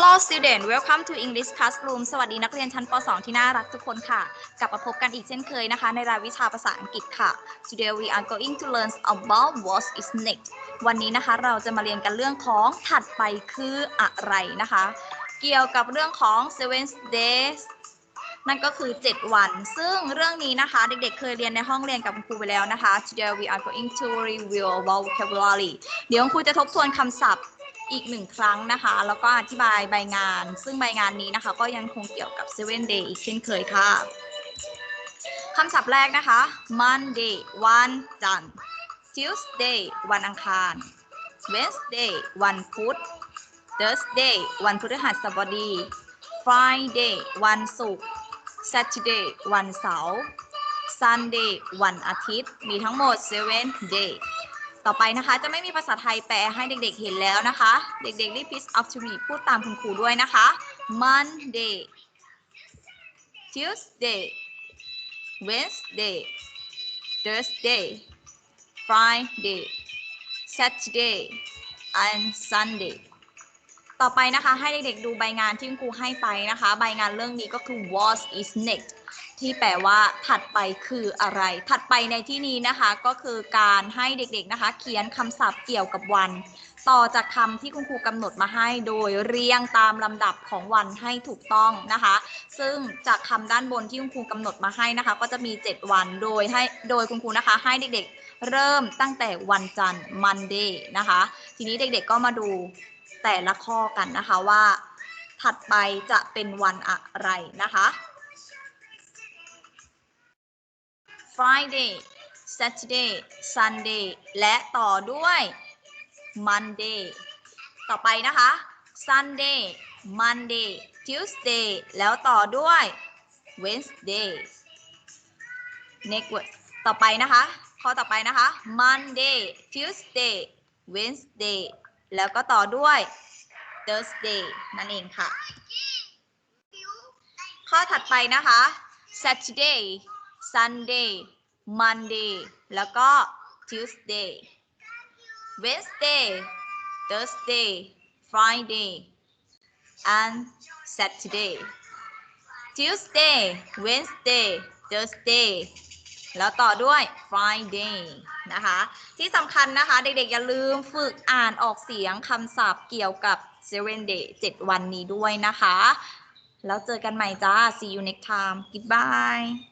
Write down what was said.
student welcome to English classroom สวัสดีนักเรียนชั้นป .2 ที่น่ารักทุกคนค่ะ กลับมาพบกันอีกเช่นเคยนะคะ ในรายวิชาภาษาอังกฤษค่ะ Today we are going to learn about what is next วันนี้นะคะเราจะมาเรียนกันเรื่องของถัดไปคืออะไรนะคะ เกี่ยวกับเรื่องของ seven days นั่นก็คือ 7 วัน ซึ่งเรื่องนี้นะคะเด็กๆ เคยเรียนในห้องเรียนกับคุณครูไปแล้วนะคะ Today we are going to review about vocabulary เดี๋ยวคุณครูจะทบทวนคำศัพท์ อีกหนึ่งครั้งนะคะ แล้วก็อธิบายใบงาน ซึ่งใบงานนี้นะคะ ก็ยังคงเกี่ยวกับ seven day อีกเช่นเคยค่ะคำศัพท์แรกนะคะ Monday วันจันทร์ Tuesday วันอังคาร Wednesday วันพุธ Thursday วันพฤหัสบดี Friday วันศุกร์ Saturday วันเสาร์ Sunday วันอาทิตย์ มีทั้งหมด 7 day ต่อไปนะคะ จะไม่มีภาษาไทยแปลให้เด็กๆเห็นแล้วนะคะ เด็กๆ repeat after me พูดตามคุณครูด้วยนะคะ Monday Tuesday Wednesday Thursday Friday Saturday and Sunday ต่อไปนะคะให้เด็กๆดูใบงานที่คุณครูให้ไปนะคะ ใบงานเรื่องนี้ก็คือ what is next ที่แปลว่าถัดไปคืออะไร ถัดไปในที่นี้นะคะก็คือการให้เด็กๆนะคะ เขียนคำศัพท์เกี่ยวกับวัน ต่อจากคำที่คุณครูกำหนดมาให้ โดยเรียงตามลำดับของวันให้ถูกต้องนะคะ ซึ่งจากคำด้านบนที่คุณครูกำหนดมาให้นะคะ ก็จะมี 7 วันโดยให้โดยคุณครูนะคะ ให้เด็กๆ เริ่มตั้งแต่วันจันทร์ Monday นะคะ ทีนี้เด็กๆก็มาดูแต่ละข้อกันนะคะว่า ถัดไปจะเป็นวันอะไรนะคะ Friday Saturday Sunday และต่อด้วย Monday ต่อไปนะคะ Sunday Monday Tuesday แล้วต่อด้วย Wednesday next word ต่อไปนะคะ ข้อต่อไปนะคะ Monday Tuesday Wednesday แล้วก็ต่อด้วย Thursday นั่นเองค่ะ ข้อถัดไปนะคะ Saturday Sunday Monday แล้วก็ Tuesday Wednesday Thursday Friday and Saturday Tuesday Wednesday Thursday แล้วต่อด้วย Friday นะคะ ที่สำคัญนะคะ เด็กๆ อย่าลืมฝึกอ่านออกเสียงคำศัพท์เกี่ยวกับ seven day 7วันนี้ด้วยนะคะ แล้วเจอกันใหม่จ้า see you next time goodbye